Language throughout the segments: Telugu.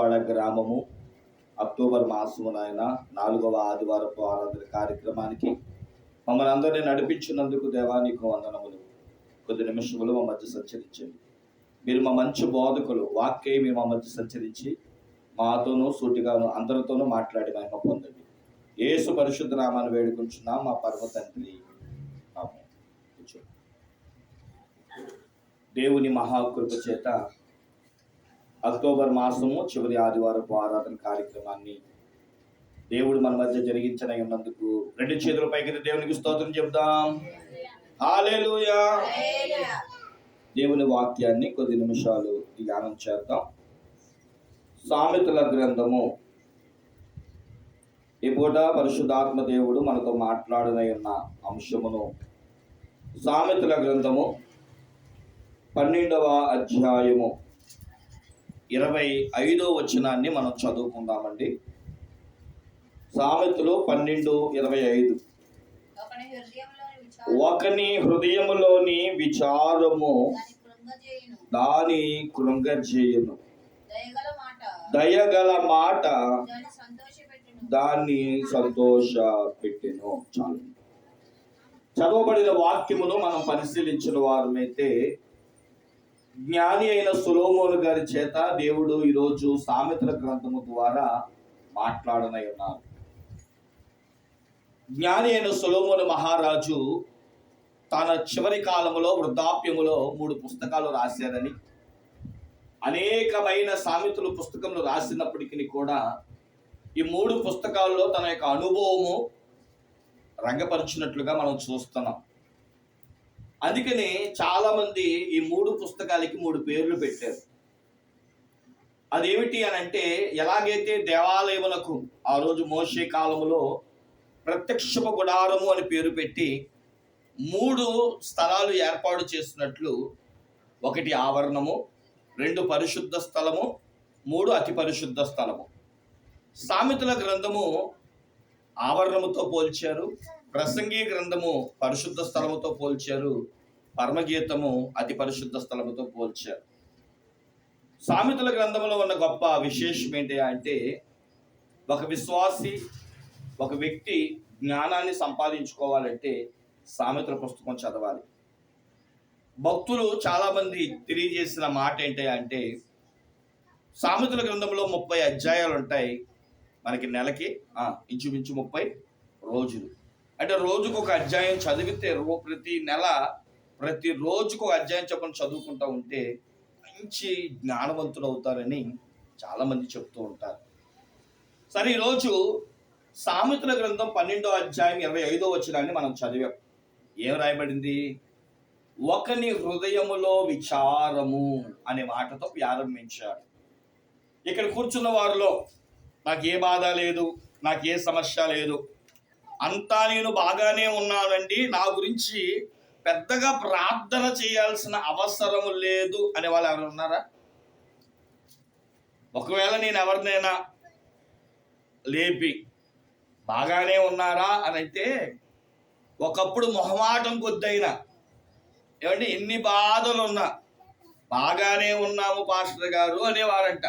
వాడ గ్రామము అక్టోబర్ మాసము నాయన నాలుగవ ఆదివారపు ఆరాధన కార్యక్రమానికి మమ్మల్ని అందరినీ నడిపించినందుకు దేవానికి వందనములు. కొద్ది నిమిషములు మా మధ్య సంచరించండి. మీరు మా మంచి బోధకులు వాక్యే మీరు మా మధ్య సంచరించి మాతోనూ సూటిగాను అందరితోనూ మాట్లాడి మహిమ పొందండి. యేసు పరిశుద్ధ నామాన్ని వేడుకుంటున్నాం మా పర్వ తండ్రి. దేవుని మహాకృప చేత అక్టోబర్ మాసము చివరి ఆదివారపు ఆరాధన కార్యక్రమాన్ని దేవుడు మన మధ్య జరిగించిన ఉన్నందుకు రెండు చేతుల పైకి దేవునికి స్తోత్రం చెప్దాం హాలేలుయా దేవుని వాక్యాన్ని కొద్ది నిమిషాలు ధ్యానం చేద్దాం. సామెతల గ్రంథము. ఈ పూట పరిశుద్ధాత్మ దేవుడు మనతో మాట్లాడనై ఉన్న అంశమును సామెతల గ్రంథము పన్నెండవ అధ్యాయము. ఇరవై ఐదో వచనాన్ని మనం చదువుకుందామండి. సామెతలు పన్నెండు ఇరవై ఐదు. ఒకని హృదయములోని విచారము దాని కృంగజేయును. దయగల మాట దాన్ని దాన్ని సంతోష పెట్టెను. చాలు. చదవబడిన వాక్యమును మనం పరిశీలించిన వారమైతే జ్ఞాని అయిన సులోమోను గారి చేత దేవుడు ఈరోజు సామెతల గ్రంథము ద్వారా మాట్లాడనై ఉన్నారు. జ్ఞాని అయిన సులోమోను మహారాజు తన చివరి కాలంలో వృద్ధాప్యములో మూడు పుస్తకాలు రాశారని అనేకమైన సామెతలు పుస్తకములు రాసినప్పటికీ కూడా ఈ మూడు పుస్తకాల్లో తన యొక్క అనుభవము రంగపరిచినట్లుగా మనం చూస్తున్నాం. అందుకని చాలా మంది ఈ మూడు పుస్తకాలకి మూడు పేర్లు పెట్టారు. అదేమిటి అని అంటే ఎలాగైతే దేవాలయములకు ఆ రోజు మోసే కాలములో ప్రత్యక్షపు గుడారము అని పేరు పెట్టి మూడు స్థలాలు ఏర్పాటు చేసినట్లు ఒకటి ఆవరణము రెండు పరిశుద్ధ స్థలము మూడు అతి పరిశుద్ధ స్థలము. సామెతల గ్రంథము ఆవరణముతో పోల్చారు. ప్రసంగి గ్రంథము పరిశుద్ధ స్థలముతో పోల్చారు. పరమగీతము అతి పరిశుద్ధ స్థలముతో పోల్చారు. సామెతల గ్రంథంలో ఉన్న గొప్ప విశేషం ఏంటి అంటే ఒక విశ్వాసి ఒక వ్యక్తి జ్ఞానాన్ని సంపాదించుకోవాలంటే సామెతల పుస్తకం చదవాలి. భక్తులు చాలామంది తెలియజేసిన మాట ఏంటి అంటే సామెతల గ్రంథంలో ముప్పై అధ్యాయాలు ఉంటాయి. మనకి నెలకి ఇంచుమించు ముప్పై రోజులు. అంటే రోజుకు ఒక అధ్యాయం చదివితే రో ప్రతి నెల ప్రతి రోజుకు ఒక అధ్యాయం చెప్పని చదువుకుంటూ ఉంటే మంచి జ్ఞానవంతులు అవుతారని చాలామంది చెప్తూ ఉంటారు. సరే ఈరోజు సామెతల గ్రంథం పన్నెండో అధ్యాయం ఇరవై ఐదో వచ్చినాన్ని మనం చదివాం. ఏం రాయబడింది? ఒకని హృదయములో విచారము అనే మాటతో ప్రారంభించాడు. ఇక్కడ కూర్చున్న వారిలో నాకు ఏ బాధ లేదు నాకు ఏ సమస్య లేదు అంతా నేను బాగానే ఉన్నానండి. నా గురించి పెద్దగా ప్రార్థన చేయాల్సిన అవసరం లేదు అనే వాళ్ళు ఎవరు ఉన్నారా? ఒకవేళ నేను ఎవరినైనా లేపి బాగానే ఉన్నారా అని అయితే ఒకప్పుడు మొహమాటం కొద్దైనా ఏమంటే ఎన్ని బాధలు ఉన్నా బాగానే ఉన్నాము పాస్టర్ గారు అనేవారంట.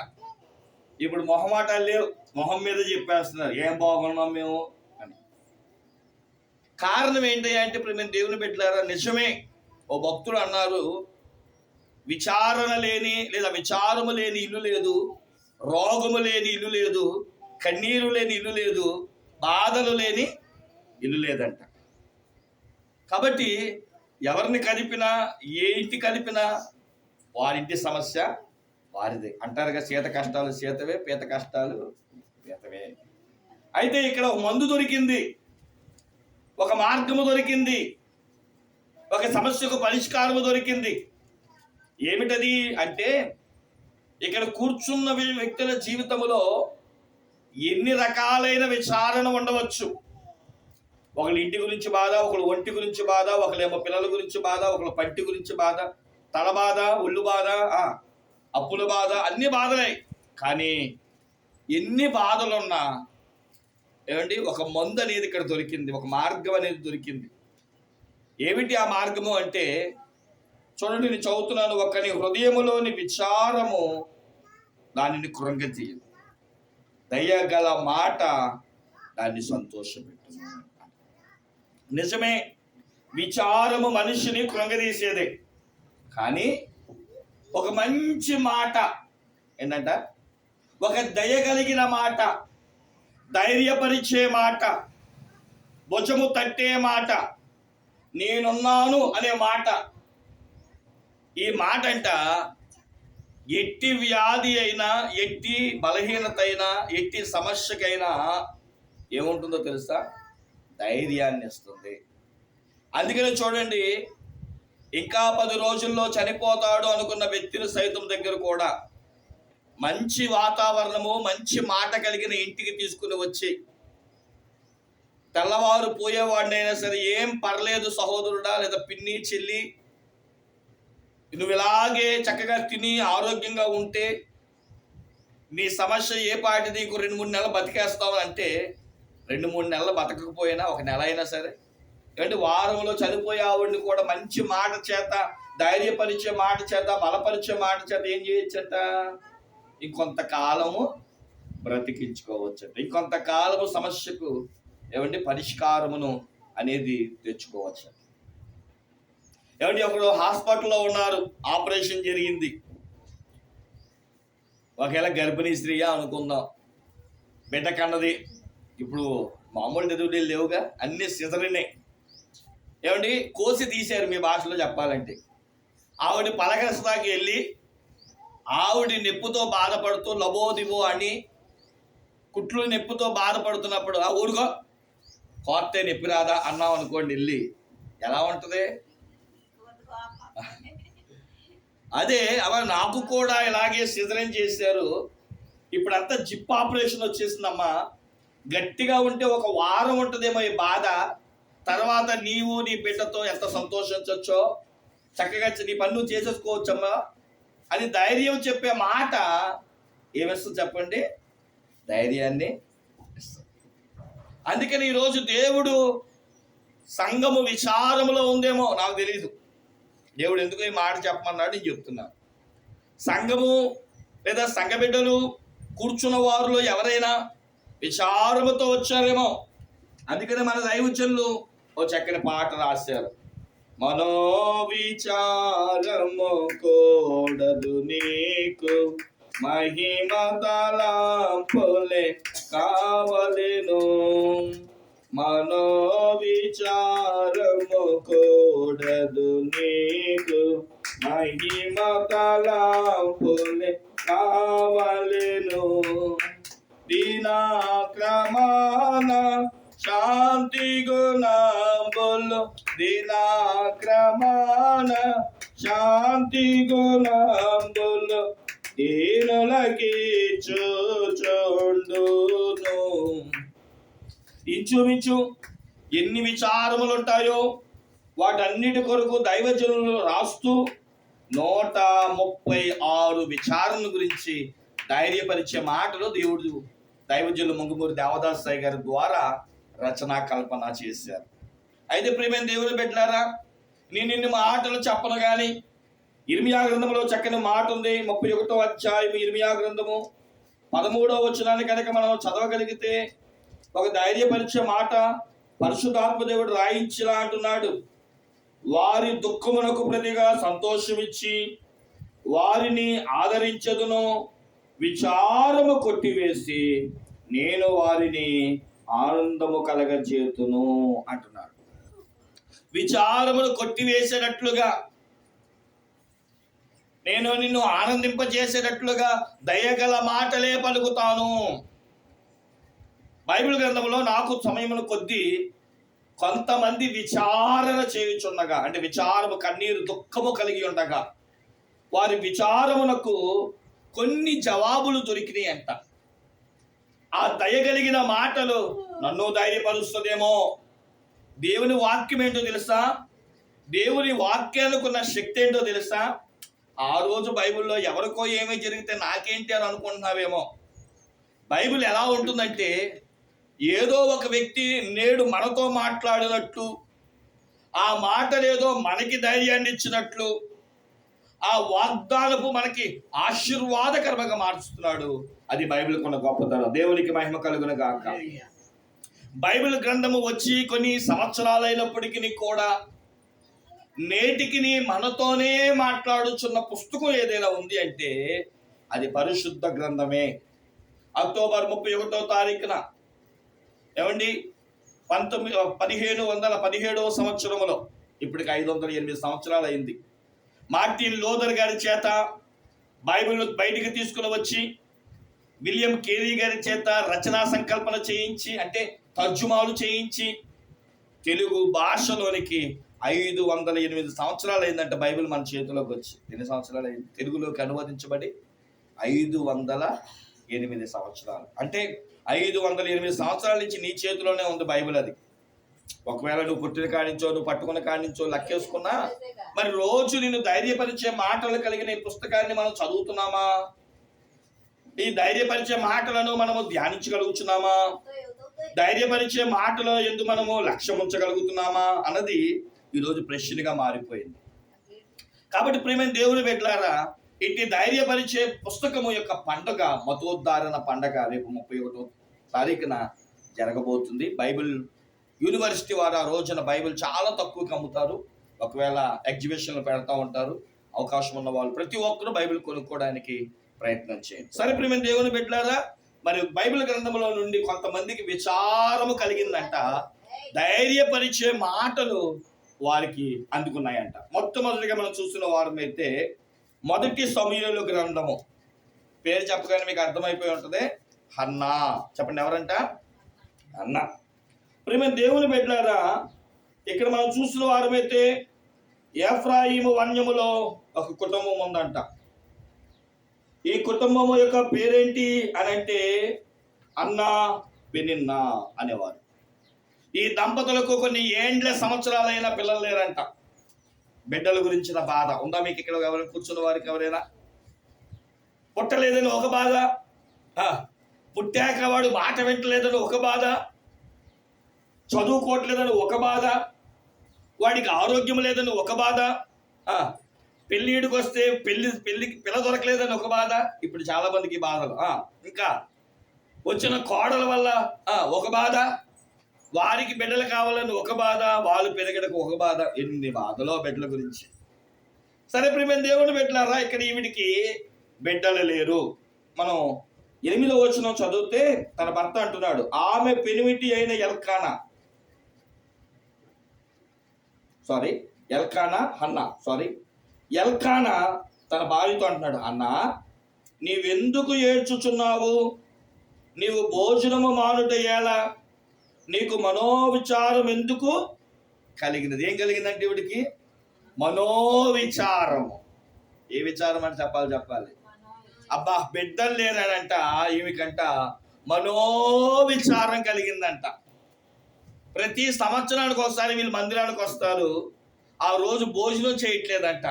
ఇప్పుడు మొహమాటాలు లేవు. మొహం మీద చెప్పేస్తున్నారు. ఏం బాగున్నాం మేము? కారణం ఏంటి అంటే ఇప్పుడు మేము దేవుని పెట్టారా నిజమే. ఓ భక్తుడు అన్నారు విచారణ లేని లేదా విచారము లేని ఇల్లు లేదు రోగము లేని ఇల్లు లేదు కన్నీరు లేని ఇల్లు లేదు బాధలు లేని ఇల్లు లేదంట. కాబట్టి ఎవరిని కలిపినా ఏ ఇంటి కలిపినా వారింటి సమస్య వారిదే. అంటారుగా సీత కష్టాలు సీతవే పీత కష్టాలు పీతవే అయితే ఇక్కడ ఒక మందు దొరికింది. ఒక మార్గము దొరికింది. ఒక సమస్యకు పరిష్కారము దొరికింది. ఏమిటది అంటే ఇక్కడ కూర్చున్న వ్యక్తుల జీవితంలో ఎన్ని రకాలైన విచారణ ఉండవచ్చు. ఒకళ్ళ ఇంటి గురించి బాధ ఒకళ్ళ ఒంటి గురించి బాధ ఒకళ్ళేమో పిల్లల గురించి బాధ ఒకళ్ళ పంటి గురించి బాధ తల బాధ ఒళ్ళు బాధ అప్పుల బాధ అన్ని బాధలే. కానీ ఎన్ని బాధలున్నా ఏమండి? ఒక మందు అనేది ఇక్కడ దొరికింది ఒక మార్గం అనేది దొరికింది. ఏమిటి ఆ మార్గము అంటే చూడండి నేను చదువుతున్నాను ఒకని హృదయములోని విచారము దానిని కృంగతీయదు దయగల మాట దాన్ని సంతోషపెట్టును నిజమే విచారము మనిషిని కృంగదీసేదే. కానీ ఒక మంచి మాట ఏంటంట? ఒక దయ కలిగిన మాట ధైర్యపరిచే మాట భుజము తట్టే మాట. నేనున్నాను అనే మాట. ఈ మాట అంట ఎట్టి వ్యాధి అయినా ఎట్టి బలహీనత అయినా ఎట్టి సమస్యకైనా ఏముంటుందో తెలుసా? ధైర్యాన్ని ఇస్తుంది అందుకనే చూడండి ఇంకా పది రోజుల్లో చనిపోతాడు అనుకున్న వ్యక్తిని సైతం దగ్గర కూడా మంచి వాతావరణము మంచి మాట కలిగిన ఇంటికి తీసుకుని వచ్చి తెల్లవారు పోయేవాడినైనా సరే ఏం పర్లేదు సహోదరుడా లేదా పిన్ని చెల్లి నువ్వు ఇలాగే చక్కగా తిని ఆరోగ్యంగా ఉంటే నీ సమస్య ఏ పాటిది ఇంకో రెండు మూడు నెలలు బతికేస్తావు అంటే రెండు మూడు నెలలు బతకకపోయినా ఒక నెల అయినా సరే ఏమంటే వారంలో చనిపోయే ఆవిడ్ని కూడా మంచి మాట చేత ధైర్యపరిచే మాట చేత బలపరిచే మాట చేత ఏం చేయొచ్చట? ఇంకొంతకాలము బ్రతికించుకోవచ్చు ఇంకొంతకాలము సమస్యకు ఏమండి పరిష్కారమును అనేది తెచ్చుకోవచ్చు ఏమండి ఒకడు హాస్పిటల్లో ఉన్నారు ఆపరేషన్ జరిగింది. ఒకవేళ గర్భిణీ స్త్రీయా అనుకుందాం. బిడ్డ కన్నది. ఇప్పుడు మామూలు డెలివరీ లేవుగా అన్ని సిజరినే. ఏమండి కోసి తీశారు మీ భాషలో చెప్పాలంటే. ఆవిడ పలకరసదాకి వెళ్ళి ఆవుడి నొప్పుతో బాధపడుతూ లబోదివో అని కుట్లు నొప్పితో బాధపడుతున్నప్పుడు ఆ ఊరుకో. కోర్తే నొప్పి రాదా? అన్నాం అనుకోండి వెళ్ళి ఎలా ఉంటుంది? అదే అవ నాకు కూడా ఇలాగే సిజరన్ చేశారు. ఇప్పుడంతా జిప్ ఆపరేషన్ వచ్చేసిందమ్మా. గట్టిగా ఉంటే ఒక వారం ఉంటుందేమో ఈ బాధ. తర్వాత నీవు నీ బిడ్డతో ఎంత సంతోషించవచ్చో చక్కగా నీ పన్ను చేసేసుకోవచ్చమ్మా. అది ధైర్యం చెప్పే మాట ఏమిస్తుంది చెప్పండి? ధైర్యాన్ని అందుకని ఈరోజు దేవుడు సంఘము విచారములో ఉందేమో నాకు తెలియదు దేవుడు ఎందుకు ఈ మాట చెప్పమన్నాడు? నేను చెప్తున్నాను సంఘము లేదా సంఘ బిడ్డలు కూర్చున్న వారిలో ఎవరైనా విచారముతో వచ్చారేమో. అందుకని మన దైవజనులు ఓ చక్కని పాట రాశారు. మనోవిచారము కోడదు నీకు. మహిమ తలాంపులే కావలెను. మనోవిచారము కూడదు నీకు. మహిమ తలాంపులే కావలెను. దినాక్రమాన శాంతి గుణములు దినాక్రమాణ శాంతి గుణములు దీనులకి చూచుండును. ఇంచుమించు ఎన్ని విచారములు ఉంటాయో వాటన్నిటి కొరకు దైవజనులు రాస్తూ నూట ముప్పై ఆరు విచారణ గురించి ధైర్యపరిచే మాటలు దేవుడు దైవజనులు ముంగుమూరి దేవదాస్ సాయి గారి ద్వారా రచనా కల్పన చేశారు. అయితే ప్రేమైన దేవుని పెట్టారా నేను మా మాటలు చెప్పను కానీ ఇర్మియా గ్రంథంలో చక్కని మాట ఉంది. ముప్పై ఒకటో అధ్యాయం ఇర్మియా గ్రంథము. పదమూడో వచ్చినాన్ని కనుక మనం చదవగలిగితే ఒక ధైర్యపరిచే మాట పరశుధాత్మ దేవుడు రాయించిలా అంటున్నాడు. వారి దుఃఖమునకు ప్రతిగా సంతోషమిచ్చి వారిని ఆదరించదును. విచారము కొట్టివేసి నేను వారిని ఆనందము కలగజేతును అంటున్నాడు విచారమును కొట్టివేసేటట్లుగా నేను నిన్ను ఆనందింపజేసేటట్లుగా దయగల మాటలే పలుకుతాను. బైబిల్ గ్రంథంలో నాకు సమయమును కొద్దీ కొంతమంది విచారణ చేయుచుండగా అంటే విచారము కన్నీరు దుఃఖము కలిగి ఉండగా వారి విచారమునకు కొన్ని జవాబులు దొరికినాయి అంట ఆ దయగలిగిన మాటలు నన్ను ధైర్యపరుస్తుందేమో? దేవుని వాక్యం ఏంటో తెలుసా? దేవుని వాక్యానికున్న శక్తి ఏంటో తెలుసా? ఆ రోజు బైబిల్లో ఎవరికో ఏమీ జరిగితే నాకేంటి అని అనుకుంటున్నావేమో? బైబిల్ ఎలా ఉంటుందంటే ఏదో ఒక వ్యక్తి నేడు మనతో మాట్లాడినట్టు ఆ మాటలేదో మనకి ధైర్యాన్ని ఇచ్చినట్లు ఆ వాగ్దానపు మనకి ఆశీర్వాదకరంగా మార్చుతున్నాడు. అది బైబిల్ కొన్న గొప్పతనం. దేవునికి మహిమ కలుగును గాక. బైబిల్ గ్రంథము వచ్చి కొన్ని సంవత్సరాలైనప్పటికీ కూడా నేటికి మనతోనే మాట్లాడుచున్న పుస్తకం ఏదైనా ఉంది అంటే అది పరిశుద్ధ గ్రంథమే. అక్టోబర్ ముప్పై ఒకటో తారీఖున ఏమండి? పంతొమ్మిది పదిహేను వందల పదిహేడవ సంవత్సరంలో ఇప్పటికి ఐదు వందల ఎనిమిది సంవత్సరాలు అయింది మార్టిన్ లోదర్ గారి చేత బైబిల్ బయటికి తీసుకుని వచ్చి విలియం కేరీ గారి చేత రచనా సంకల్పన చేయించి అంటే తర్జుమాలు చేయించి తెలుగు భాషలోనికి ఐదు వందల ఎనిమిది సంవత్సరాలు అయిందంట బైబిల్ మన చేతిలోకి వచ్చి. ఎన్ని సంవత్సరాలు అయింది? తెలుగులోకి అనువదించబడి ఐదు వందల ఎనిమిది సంవత్సరాలు. అంటే ఐదు వందల ఎనిమిది సంవత్సరాల నుంచి నీ చేతిలోనే ఉంది బైబిల్ అది. ఒకవేళ నువ్వు పుట్టిన కాడించో నువ్వు పట్టుకున్న కాడించో లక్కేసుకున్నా మరి రోజు నిన్ను ధైర్యపరిచే మాటలు కలిగిన ఈ పుస్తకాన్ని మనం చదువుతున్నామా? ఈ ధైర్యపరిచే మాటలను మనము ధ్యానించగలుగుతున్నామా? ధైర్యపరిచే మాటలు ఎందు మనము లక్ష్యం ఉంచగలుగుతున్నామా? అన్నది ఈరోజు ప్రశ్నగా మారిపోయింది. కాబట్టి ప్రేమ దేవుని పెట్టారా ఇట్టి ధైర్యపరిచే పుస్తకము యొక్క పండుగ మతోద్ధారణ పండగ రేపు ముప్పై ఒకటో తారీఖున జరగబోతుంది. బైబిల్ యూనివర్సిటీ వారు ఆ రోజున బైబిల్ చాలా తక్కువకి అమ్ముతారు. ఒకవేళ ఎగ్జిబిషన్లు పెడతా ఉంటారు. అవకాశం ఉన్న వాళ్ళు ప్రతి ఒక్కరూ బైబిల్ కొనుక్కోవడానికి ప్రయత్నం చేయండి. సరే ప్రేమ దేవుని పెట్టారా మరి బైబిల్ గ్రంథంలో నుండి కొంతమందికి విచారము కలిగిందంట. ధైర్యపరిచే మాటలు వారికి అందుకున్నాయంట. మొట్టమొదటిగా మనం చూస్తున్న వారమైతే మొదటి సమయంలో గ్రంథము. పేరు చెప్పగానే మీకు అర్థమైపోయి ఉంటుంది. హన్నా. చెప్పండి ఎవరంట? అన్నా ప్రేమ దేవుని బిడ్డారా ఇక్కడ మనం చూసిన వారమైతే ఎఫ్రాయిము వన్యములో ఒక కుటుంబం ఉందంట. ఈ కుటుంబం యొక్క పేరేంటి అని అంటే అన్న పెనిన్న అనేవారు. ఈ దంపతులకు కొన్ని ఏండ్ల సంవత్సరాలైన పిల్లలు లేరంట. బిడ్డల గురించిన బాధ ఉందా మీకు ఇక్కడ ఎవరైనా కూర్చున్న వారికి ఎవరైనా? పుట్టలేదని ఒక బాధ? పుట్టాక వాడు మాట వింటలేదని ఒక బాధ? చదువుకోవట్లేదని ఒక బాధ వాడికి ఆరోగ్యం లేదని ఒక బాధ పెళ్ళిడికి వస్తే పెళ్ళి పెళ్ళికి పిల్ల దొరకలేదని ఒక బాధ. ఇప్పుడు చాలా మందికి బాధలు ఇంకా వచ్చిన కోడల వల్ల ఒక బాధ వారికి బిడ్డలు కావాలని ఒక బాధ వాళ్ళు పెరగడకు ఒక బాధ. ఎన్ని బాధలో బిడ్డల గురించి. సరే ప్రేమ దేవుని బిడ్డలారా ఇక్కడ ఈవిడికి బిడ్డలు లేరు. మనం ఎనిమిదో వచ్చిన చదివితే తన భర్త అంటున్నాడు ఆమె పెనిమిటి అయిన Elkanah sorry Elkanah Hannah. Sorry Elkanah తన భార్యతో అంటున్నాడు అన్నా నీవెందుకు ఏడ్చుచున్నావు? నీవు భోజనము మానుటయ్యేలా నీకు మనోవిచారం ఎందుకు కలిగినది? ఏం కలిగిందంటే ఇవిడికి? మనోవిచారము. ఏ విచారం అని చెప్పాలి చెప్పాలి. అబ్బా బిడ్డలు లేరనంట ఈమెకంట మనోవిచారం కలిగిందంట. ప్రతి సంవత్సరానికి ఒకసారి వీళ్ళు మందిరానికి వస్తారు. ఆ రోజు భోజనం చేయట్లేదంట.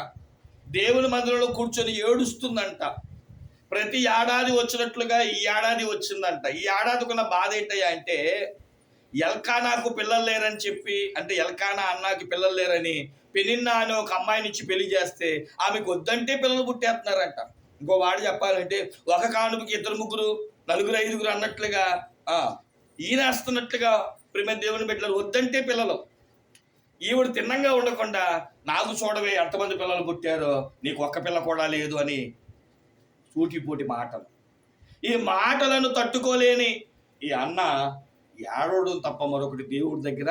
దేవుని మందిరంలో కూర్చొని ఏడుస్తుందంట. ప్రతి ఏడాది వచ్చినట్లుగా ఈ ఏడాది వచ్చిందంట. ఈ ఏడాదికున్న బాధ ఏంటయ్యా అంటే ఎల్కానాకు పిల్లలు లేరని చెప్పి అంటే ఎల్కానా అన్నాకి పిల్లలు లేరని పెనిన్నా అనే ఒక అమ్మాయిని ఇచ్చి పెళ్ళి చేస్తే ఆమెకు వద్దంటే పిల్లలు పుట్టేస్తున్నారంట. ఇంకో వాడు చెప్పాలంటే ఒక కానుకకి ఇద్దరు ముగ్గురు నలుగురు ఐదుగురు అన్నట్లుగా ఆ, ఈయన ప్రేమ దేవుని బిడ్డలు వద్దంటే పిల్లలు. ఈవిడ తిన్నంగా ఉండకుండా నాకు చూడవే ఎంతమంది పిల్లలు పుట్టారో నీకు ఒక్క పిల్ల కూడా లేదు అని సూటిపోటి మాటలు. ఈ మాటలను తట్టుకోలేని ఈ అన్న ఏడవడం తప్ప మరొకటి దేవుడి దగ్గర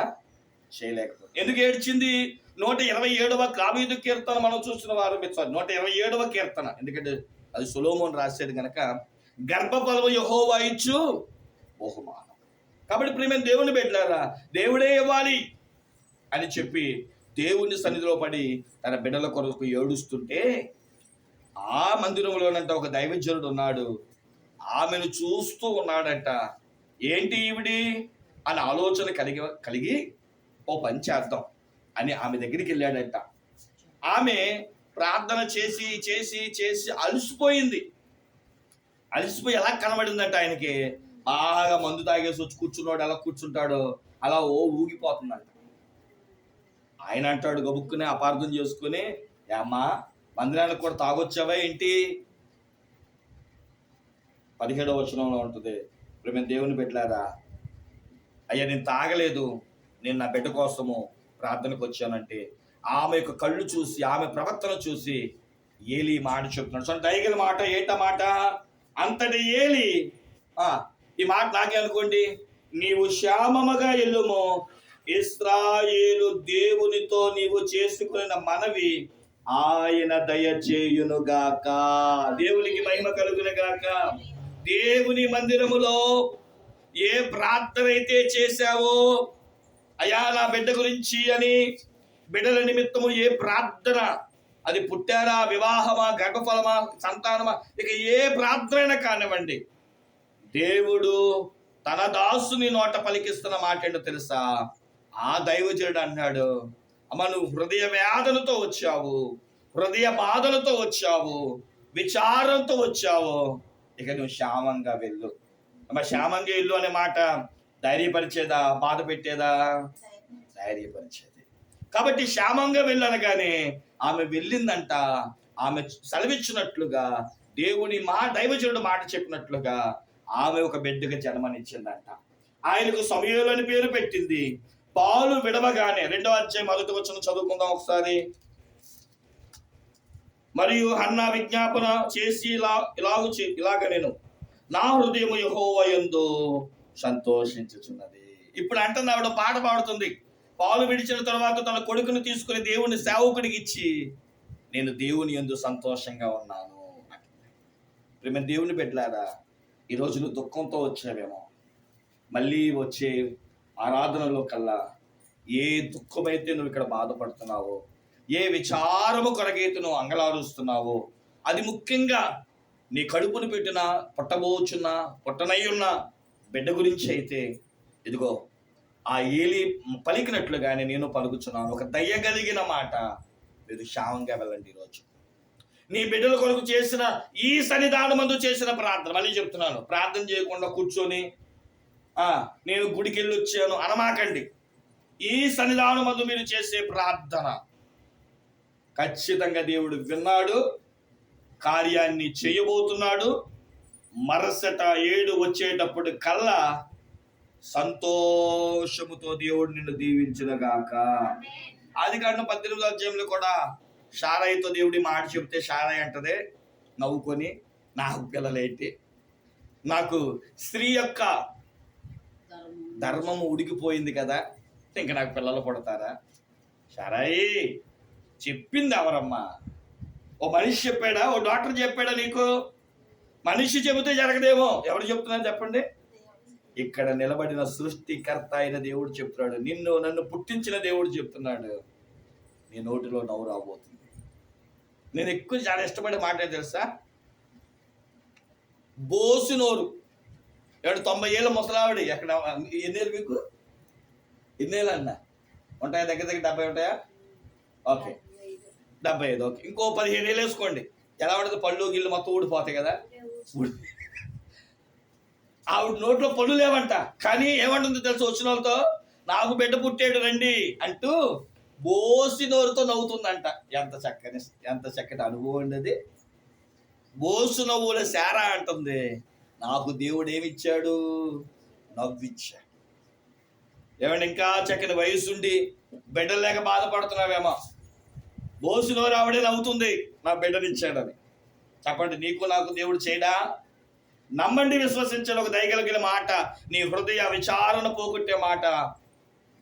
చేయలేకపోతుంది ఎందుకు ఏడ్చింది? నూట ఇరవై ఏడవ కావీదు కీర్తన మనం చూసిన వారు నూట ఇరవై ఏడవ కీర్తన. ఎందుకంటే అది సులోమోన్ రాసేది గనక గర్భఫలము యహోవా ఇచ్చు బహుమానం. కాబట్టి ప్రియమైన దేవుని పెట్టారా దేవుడే ఇవ్వాలి అని చెప్పి దేవుని సన్నిధిలో పడి తన బిడ్డల కొరకు ఏడుస్తుంటే ఆ మందిరంలోనంట ఒక దైవజనుడు ఉన్నాడు. ఆమెను చూస్తూ ఉన్నాడంట ఏంటి ఈవిడి? అని ఆలోచన కలిగి కలిగి ఓ పని చేద్దాం అని ఆమె దగ్గరికి వెళ్ళాడంట. ఆమె ప్రార్థన చేసి చేసి చేసి అలసిపోయింది. అలసిపోయి ఎలా కనబడిందంట ఆయనకి? బాగా మందు తాగేసి వచ్చి కూర్చున్నాడు ఎలా కూర్చుంటాడో అలా ఓ ఊగిపోతుందంట. ఆయన అంటాడు గబుక్కునే అపార్థం చేసుకుని అమ్మా మందిరానికి కూడా తాగొచ్చావా ఏంటి? పదిహేడవ వచనంలో ఉంటుంది ఇప్పుడు మేము దేవుని పెట్టారా అయ్యా నేను తాగలేదు నేను నా బిడ్డ కోసము ప్రార్థనకు వచ్చానంటే ఆమె యొక్క కళ్ళు చూసి ఆమె ప్రవర్తన చూసి ఏలి మాట చెప్తున్నాడు. సో దయగల మాట ఏంట మాట? అంతటి ఏలి ఈ మాట నాకే అనుకోండి. నీవు శ్యామముగా ఎల్లుము. ఇస్రాయేలు దేవునితో నీవు చేసుకున్న మనవి ఆయన దయచేయునుగాక దేవునికి మహిమ కలుగునుగాక దేవుని మందిరములో ఏ ప్రార్థన అయితే చేశావో అయా నా బిడ్డ గురించి అని బిడ్డల నిమిత్తము ఏ ప్రార్థన అది పుట్టారా వివాహమా గర్భఫలమా సంతానమా ఇక ఏ ప్రార్థన కానివ్వండి. దేవుడు తన దాసుని నోట పలికిస్తున్న మాట ఏంటో తెలుసా? ఆ దైవజనుడు అన్నాడు అమ్మ నువ్వు హృదయ వేదనతో వచ్చావు హృదయ బాధలతో వచ్చావు విచారంతో వచ్చావు. ఇక నువ్వు శ్యామంగా వెళ్ళు. అమ్మ శ్యామంగా వెళ్ళు అనే మాట ధైర్యపరిచేదా? బాధ పెట్టేదా? ధైర్యపరిచేది. కాబట్టి శ్యామంగా వెళ్ళనగానే ఆమె వెళ్ళిందంట ఆమె సెలవిచ్చినట్లుగా దేవుని మా దైవజనుడు మాట చెప్పినట్లుగా ఆమె ఒక బిడ్డకు జన్మనిచ్చిందంట. ఆయనకు సమయంలో అని పేరు పెట్టింది. పాలు విడవగానే రెండో అధ్యాయం మొదటి వచ్చిన చదువుకుందాం ఒకసారి. మరియు అన్న విజ్ఞాపన చేసి ఇలా ఇలాగు ఇలాగ నేను. నా హృదయం యహోవయందు సంతోషించుచున్నది. ఇప్పుడు అంటుంది ఆవిడ పాట పాడుతుంది. పాలు విడిచిన తర్వాత తన కొడుకును తీసుకుని దేవుని సేవకుడికి ఇచ్చి నేను దేవుని యందు సంతోషంగా ఉన్నాను ప్రేమ దేవుని పెట్టారా ఈరోజు నువ్వు దుఃఖంతో వచ్చావేమో మళ్ళీ వచ్చే ఆరాధనలో కల్లా ఏ దుఃఖమైతే నువ్వు ఇక్కడ బాధపడుతున్నావో ఏ విచారము కొరగైతే నువ్వు అంగలారుస్తున్నావో అది ముఖ్యంగా నీ కడుపును పెట్టిన పుట్టబోచున్న పుట్టనయ్యున్న బిడ్డ గురించి అయితే ఇదిగో ఆ ఏలి పలికినట్లుగానే నేను పలుకుచున్నాను. ఒక దయ్యగలిగిన మాట. మీరు క్షామంగా వెళ్ళండి ఈరోజు. నీ బిడ్డల కొరకు చేసిన ఈ సన్నిధానం చేసిన ప్రార్థన. మళ్ళీ చెప్తున్నాను. ప్రార్థన చేయకుండా కూర్చొని నేను గుడికి వెళ్ళి వచ్చాను అనమాకండి. ఈ సన్నిధానం మందు మీరు చేసే ప్రార్థన. ఖచ్చితంగా దేవుడు విన్నాడు కార్యాన్ని చేయబోతున్నాడు. మరసట ఏడు వచ్చేటప్పుడు కల్లా సంతోషముతో దేవుడు నిన్ను దీవించినగాక ఆది కాండం పద్దెనిమిది అధ్యాయంలో కూడా షారాయితో దేవుడి మాట చెప్తే షారాయి అంటదే నవ్వుకొని నాకు పిల్లలేంటి? నాకు స్త్రీ యొక్క ధర్మం ఉడికిపోయింది కదా ఇంకా నాకు పిల్లలు పుడతారా? షారాయి చెప్పింది ఎవరమ్మా? ఓ మనిషి చెప్పాడా? ఓ డాక్టర్ చెప్పాడా నీకు? మనిషి చెబితే జరగదేమో. ఎవరు చెప్తున్నారు చెప్పండి? ఇక్కడ నిలబడిన సృష్టికర్త అయిన దేవుడు చెప్తున్నాడు. నిన్ను నన్ను పుట్టించిన దేవుడు చెప్తున్నాడు. నీ నోటిలో నవ్వు రాబోతుంది. నేను ఎక్కువ చాలా ఇష్టపడే మాట తెలుసా? బోసు నోరు ఏడు తొంభై ఏళ్ళ ముసలావిడి? ఎక్కడ ఎన్నేళ్ళు మీకు? ఎన్నేళ్ళు అన్న? ఉంటాయా? దగ్గర దగ్గర డెబ్బై ఉంటాయా? ఓకే. డెబ్బై ఐదు ఓకే. ఇంకో పదిహేను ఏళ్ళు వేసుకోండి. ఎలా పడితే పళ్ళు గిళ్ళు మొత్తం ఊడిపోతాయి కదా? ఊడి- ఆవిడ నోట్లో పళ్ళు లేవంట. కానీ ఏమంటుంది తెలుసు వచ్చిన వాళ్ళతో? నాకు బిడ్డ పుట్టాడు రండి అంటూ బోసి నోరుతో నవ్వుతుందంట. ఎంత చక్కని ఎంత చక్కటి అనుభవం అండి అది. బోసు నవ్వుల శారా అంటుంది. నాకు దేవుడు ఏమిచ్చాడు? నవ్విచ్చాడు. ఏమండి ఇంకా చక్కని వయసుండి బిడ్డలు లేక బాధపడుతున్నావేమో. బోసు నోరు ఆవిడే నవ్వుతుంది. నా బిడ్డనిచ్చాడని. చెప్పండి నీకు నాకు దేవుడు చేయడా? నమ్మండి విశ్వసించడం ఒక దయగలిగిన మాట. నీ హృదయ విచారణ పోగొట్టే మాట.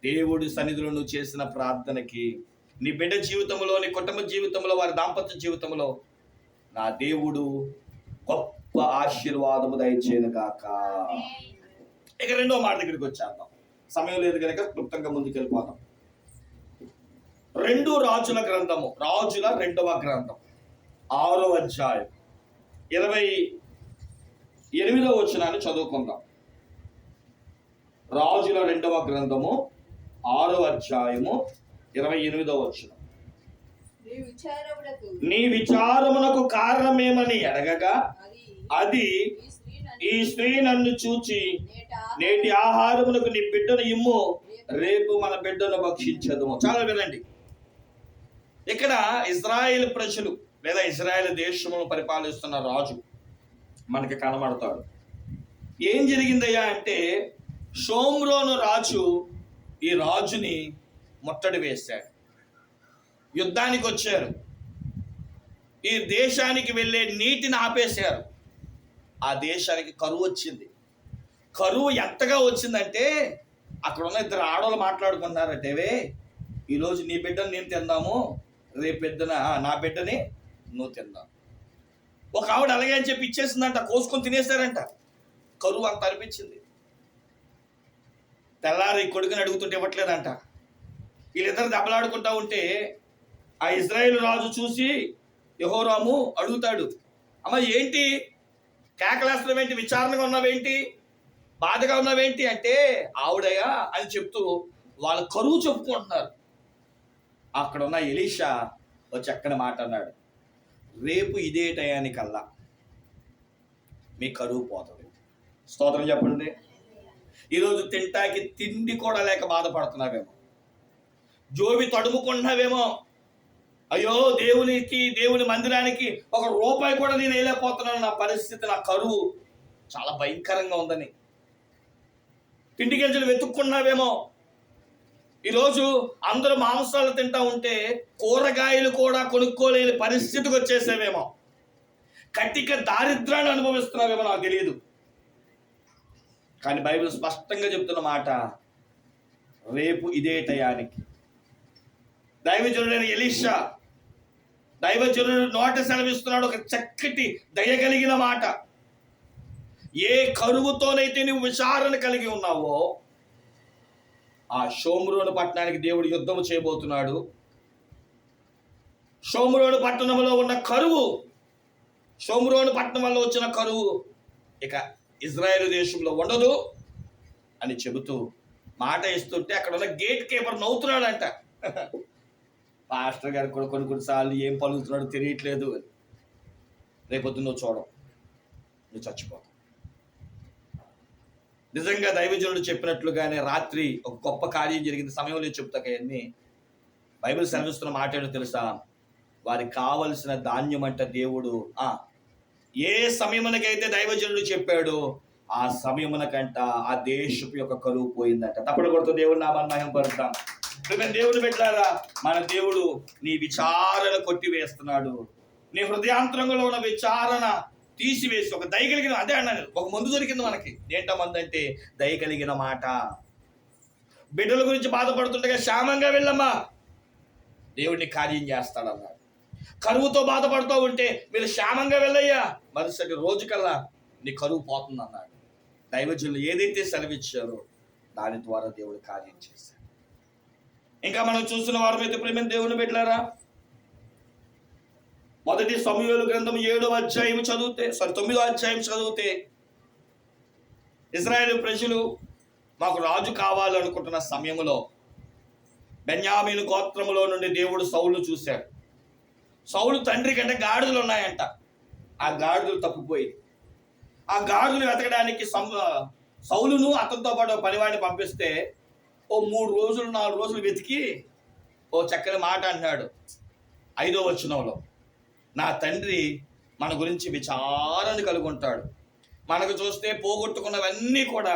దేవుడి సన్నిధిలో నువ్వు చేసిన ప్రార్థనకి నీ బిడ్డ జీవితంలో నీ కుటుంబ జీవితంలో వారి దాంపత్య జీవితంలో నా దేవుడు గొప్ప ఆశీర్వాదము దయచేయను కాక ఇక రెండో మాట దగ్గరికి వచ్చేద్దాం. సమయం లేదు కనుక క్లుప్తంగా ముందుకు వెళ్ళిపోదాం. రెండు రాజుల గ్రంథము రాజుల రెండవ గ్రంథం ఆరో అధ్యాయం. ఇరవై ఎనిమిదవ వచ్చినాన్ని చదువుకుందాం. రాజుల రెండవ గ్రంథము ఆరో అధ్యాయము ఇరవై ఎనిమిదవ వచనం. నీ విచారమునకు కారణమేమని అడగగా అది ఈ స్త్రీ నన్ను చూచి నేట నేటి ఆహారమునకు నీ బిడ్డను ఇమ్ము రేపు మన బిడ్డను భక్షించదు చాలా వినండి. ఇక్కడ ఇజ్రాయేల్ ప్రజలు లేదా ఇజ్రాయెల్ దేశమును పరిపాలిస్తున్న రాజు మనకి కనబడతాడు. ఏం జరిగిందయ్యా అంటే షోమ్రోను రాజు ఈ రాజుని ముట్టడి వేశాడు. యుద్ధానికి వచ్చారు. ఈ దేశానికి వెళ్ళే నీటిని ఆపేశారు. ఆ దేశానికి కరువు వచ్చింది. కరువు ఎంతగా వచ్చిందంటే అక్కడ ఉన్న ఇద్దరు ఆడవాళ్ళు మాట్లాడుకుంటున్నారటేవే ఈరోజు నీ బిడ్డను నేను తిందాము రేపు బిడ్డన నా బిడ్డని నువ్వు తిందాం ఒక ఆవిడ అలాగే అని చెప్పి ఇచ్చేసిందంట కోసుకొని తినేశారంట. కరువు అంత అనిపించింది. తెల్లారి కొడుకుని అడుగుతుంటే ఇవ్వట్లేదంట. వీళ్ళిద్దరు దెబ్బలాడుకుంటా ఉంటే ఆ ఇజ్రాయేల్ రాజు చూసి యహోరాము అడుగుతాడు అమ్మ ఏంటి? కేకలేస్తున్నావు ఏంటి? విచారణగా ఉన్నావేంటి బాధగా ఉన్నావేంటి అంటే ఆవిడయ్యా అని చెప్తూ వాళ్ళ కరువు చెప్పుకుంటున్నారు. అక్కడ ఉన్న ఎలీషా ఓ చక్కని మాట అన్నాడు రేపు ఇదే టయానికల్లా మీ కరువు పోతుంది. స్తోత్రం చెప్పండి. ఈరోజు తింటాకి తిండి కూడా లేక బాధపడుతున్నావేమో. జోబి తడుముకుంటున్నావేమో. అయ్యో దేవునికి దేవుని మందిరానికి ఒక రూపాయి కూడా నేను వేయలేకపోతున్నాను. నా పరిస్థితి నా కరువు చాలా భయంకరంగా ఉందని. తిండి గింజలు వెతుక్కున్నావేమో ఈరోజు అందరూ మాంసాలు తింటా ఉంటే కూరగాయలు కూడా కొనుక్కోలేని పరిస్థితికి వచ్చేసేవేమో. కట్టిక దారిద్రాన్ని అనుభవిస్తున్నావేమో నాకు తెలియదు. కానీ బైబిల్ స్పష్టంగా చెప్తున్న మాట రేపు ఇదే టయానికి. దైవజనుడైన ఎలీషా దైవజనుడు నోట సెలవిస్తున్నాడు ఒక చక్కటి దయ కలిగిన మాట. ఏ కరువుతోనైతే నువ్వు విచారణ కలిగి ఉన్నావో ఆ షోమ్రోను పట్టణానికి దేవుడు యుద్ధం చేయబోతున్నాడు. షోమ్రోను పట్టణంలో ఉన్న కరువు షోమ్రోను పట్టణం వల్ల వచ్చిన కరువు ఇక ఇజ్రాయెల్ దేశంలో ఉండదు అని చెబుతూ మాట ఇస్తుంటే అక్కడ ఉన్న గేట్ కీపర్ నవ్వుతున్నాడంట. పాస్టర్ గారు కూడా కొన్ని కొన్నిసార్లు ఏం పలుకుతున్నాడో తెలియట్లేదు అని. రేపొద్దు నువ్వు చూడవు. నువ్వు చచ్చిపోతావు. నిజంగా దైవజనుడు చెప్పినట్లుగానే రాత్రి ఒక గొప్ప కార్యం జరిగింది. సమయంలో చెప్తాక అవన్నీ బైబిల్ సెలవిస్తున్న మాట ఏంటో తెలుసా? వారికి కావలసిన ధాన్యం అంట దేవుడు. ఆ ఏ సమయమునకైతే దైవజనుడు చెప్పాడో ఆ సమయమునకంట ఆ దేశపు యొక్క కరువు పోయిందంట. తప్పుడు కొడుతూ దేవుడు నామాన్ని మహింపరుస్తాం దేవుడు పెట్టారా మన దేవుడు నీ విచారణ కొట్టివేస్తున్నాడు. నీ హృదయాంతరంగంలో ఉన్న విచారణ తీసివేసి ఒక దయ కలిగిన అదే అన్నాను ఒక మందు దొరికింది మనకి. ఏంటో మందు అంటే దయ కలిగిన మాట. బిడ్డల గురించి బాధపడుతుండగా క్షేమంగా వెళ్ళమ్మా. దేవుడిని కార్యం చేస్తాడన్నాడు. కరువుతో బాధపడుతూ ఉంటే మీరు క్షేమంగా వెళ్ళయ్యా. మరుసటి రోజుకల్లా నీ కరువు పోతుంది అన్నాడు దైవజనులు ఏదైతే సెలవిచ్చారో దాని ద్వారా దేవుడు కార్యం చేశాడు. ఇంకా మనం చూస్తున్న అయితే ప్రేమ దేవుని పెట్టారా మొదటి సమయంలో గ్రంథం ఏడో అధ్యాయం చదివితే సారీ తొమ్మిదో అధ్యాయం చదివితే ఇజ్రాయేల్ ప్రజలు మాకు రాజు కావాలనుకుంటున్న సమయంలో బెన్యామీను గోత్రములో నుండి దేవుడు సౌలు చూశాడు. సౌలు తండ్రి కంటే గాడిదలు ఉన్నాయంట. ఆ గాడిదలు తప్పిపోయింది ఆ గాడిదలు వెతకడానికి సం- సౌలును అతనితో పాటు పనివాడిని పంపిస్తే ఓ మూడు రోజులు నాలుగు రోజులు వెతికి ఓ చక్కని మాట అంటున్నాడు. ఐదో వచనంలో నా తండ్రి మన గురించి విచారణ కలిగి ఉంటాడు మనకు చూస్తే పోగొట్టుకున్నవన్నీ కూడా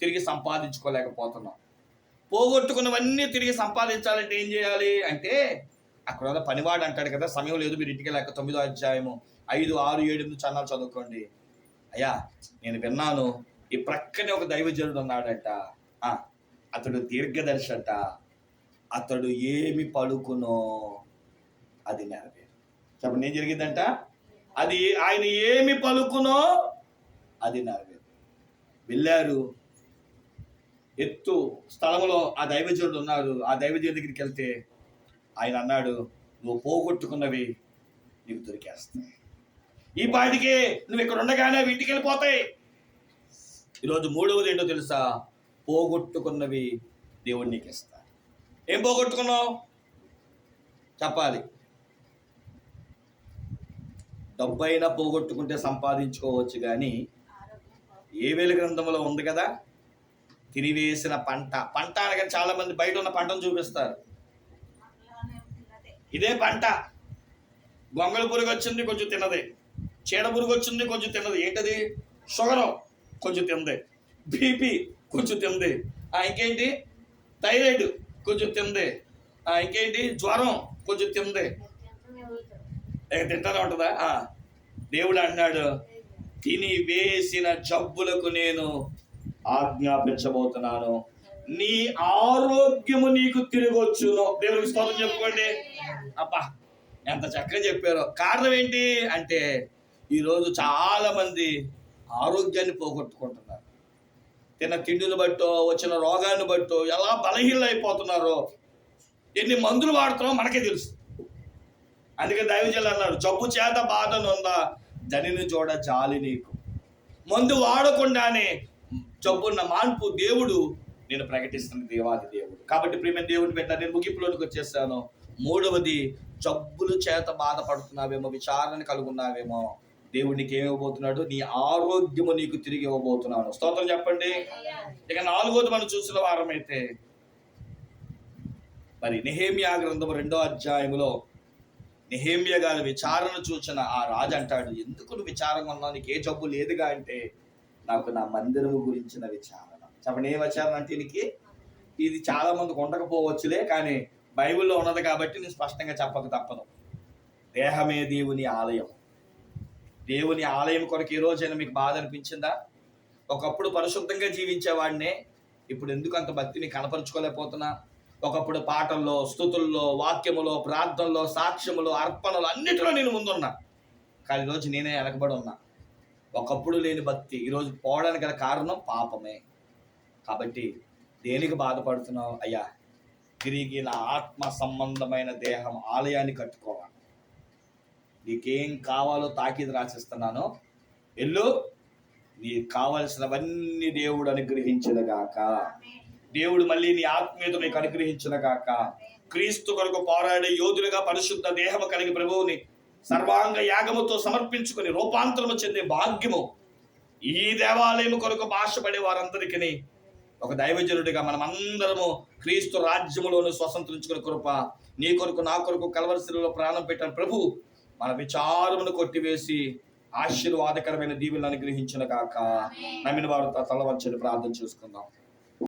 తిరిగి సంపాదించుకోలేకపోతున్నాం. పోగొట్టుకున్నవన్నీ తిరిగి సంపాదించాలంటే ఏం చేయాలి అంటే అక్కడ పనివాడు అంటాడు కదా సమయం లేదు మీరు ఇంటికి లేక తొమ్మిదో అధ్యాయము ఐదు ఆరు ఏడు ఎనిమిది చన్నాలు చదువుకోండి. అయ్యా నేను విన్నాను. ఈ ప్రక్కనే ఒక దైవజనుడు ఉన్నాడంట. అతడు దీర్ఘదర్శి అంట. అతడు ఏమి పలుకునో అది నెరవేరు. చెప్పండి ఏం జరిగిందంట? అది ఆయన ఏమి పలుకునో అది నెరవేరు. వెళ్ళారు. ఎత్తు స్థలంలో ఆ దైవజనుడు ఉన్నారు. ఆ దైవజనుడి దగ్గరికి వెళ్తే ఆయన అన్నాడు నువ్వు పోగొట్టుకున్నవి నీకు దొరికేస్తాయి. ఈ పాటికి నువ్వు ఇక్కడ ఉండగానే అవి ఇంటికి వెళ్ళిపోతాయి. ఈరోజు మూడవది ఏంటో తెలుసా? పోగొట్టుకున్నవి దేవుడు నీకు ఇస్తాడు. ఏం పోగొట్టుకున్నావు? చెప్పాలి. డబ్బైనా పోగొట్టుకుంటే సంపాదించుకోవచ్చు కానీ ఏవేల గ్రంథంలో ఉంది కదా? తినివేసిన పంట. పంట అనగా చాలా మంది బయట ఉన్న పంటను చూపిస్తారు. ఇదే పంట. గొంగళ పురుగు వచ్చింది కొంచెం తిన్నది. చీడ పురుగు వచ్చింది కొంచెం తిన్నది. ఏంటది? షుగరు. కొంచెం తింది. బీపీ కొంచెం తింది. ఆ, ఇంకేంటి? థైరాయిడ్ కొంచెం తింది. ఆ, ఇంకేంటి? జ్వరం కొంచెం తింది. తింటానే ఉంటుందా? దేవుడు అన్నాడు తిని వేసిన జబ్బులకు నేను ఆజ్ఞాపించబోతున్నాను. నీ ఆరోగ్యము నీకు తిరిగొచ్చును. దేవుడికి స్తోత్రం చెప్పుకోండి. అబ్బా ఎంత చక్కగా చెప్పారో. కారణం ఏంటి? అంటే ఈరోజు చాలామంది ఆరోగ్యాన్ని పోగొట్టుకుంటున్నారు. తిన్న తిండిని బట్టో వచ్చిన రోగాన్ని బట్టో ఎలా బలహీనలు అయిపోతున్నారో ఎన్ని మందులు వాడుతున్నారో మనకే తెలుసు. అందుకే దైవజనులు అన్నారు జబ్బు చేత బాధనుందా జనిని చూడ జాలి నీకు. మందు వాడకుండానే జబ్బున్న మాన్పు దేవుడు నేను ప్రకటిస్తున్న దేవాది దేవుడు. కాబట్టి ప్రేమ దేవుడిని పెట్టా నేను ముగింపులోనికి వచ్చేసాను. మూడవది జబ్బులు చేత బాధపడుతున్నావేమో విచారణ కలుగున్నావేమో దేవుడు నీకు ఇవ్వబోతున్నాడు? నీ ఆరోగ్యము నీకు తిరిగి ఇవ్వబోతున్నాను స్తోత్రం చెప్పండి. ఇక నాలుగోది మనం చూసిన వారమైతే మరి నిహేమియా గ్రంథం రెండో అధ్యాయములో నిహేమియా గారి విచారణ చూచిన ఆ రాజు అంటాడు ఎందుకు నువ్వు విచారంగా ఉన్నావు? నీకు ఏ జబ్బు లేదుగా అంటే నాకు నా మందిరము గురించిన విచారణ. చెప్పండి ఏ విచారణ అంటే నీకు ఇది చాలా మందికి ఉండకపోవచ్చులే కానీ బైబిల్లో ఉన్నది కాబట్టి నేను స్పష్టంగా చెప్పక తప్పదు. దేహమే దేవుని ఆలయం. దేవుని ఆలయం కొరకు ఈ రోజైనా మీకు బాధ అనిపించిందా? ఒకప్పుడు పరిశుద్ధంగా జీవించేవాడినే ఇప్పుడు ఎందుకు అంత భక్తిని కనపరుచుకోలేకపోతున్నా? ఒకప్పుడు పాటల్లో స్థుతుల్లో వాక్యములో ప్రార్థనలో సాక్ష్యములో అర్పణలు అన్నిటిలో నేను ముందున్నా. కానీ ఈరోజు నేనే వెనకబడి ఉన్నా. ఒకప్పుడు లేని భక్తి ఈరోజు పోవడానికి గల కారణం పాపమే. కాబట్టి దేనికి బాధపడుతున్నావు? అయ్యా తిరిగి నా ఆత్మ సంబంధమైన దేహం ఆలయాన్ని కట్టుకోవాలి. నీకేం కావాలో తాకిది రాసిస్తున్నాను. ఎల్లు నీకు కావలసినవన్నీ దేవుడు అనుగ్రహించిన గాక. దేవుడు మళ్ళీ నీ ఆత్మీయత నీకు అనుగ్రహించిన గాక. క్రీస్తు కొరకు పోరాడే యోధులుగా పరిశుద్ధ దేహము కలిగి ప్రభువుని సర్వాంగ యాగముతో సమర్పించుకుని రూపాంతరము చెందే భాగ్యము ఈ దేవాలయం కొరకు భాషపడే వారందరికీ ఒక దైవజనుడిగా మనం అందరము క్రీస్తు రాజ్యములోను స్వతంత్రించుకునే కృప. నీ కొరకు నా కొరకు కలవరిశిలో ప్రాణం పెట్టిన. ప్రభు మన విచారమును కొట్టివేసి ఆశీర్వాదకరమైన దీవులను అనుగ్రహించిన కాక నమ్మిన వారు తల వంచని ప్రార్థన చేసుకుందాం.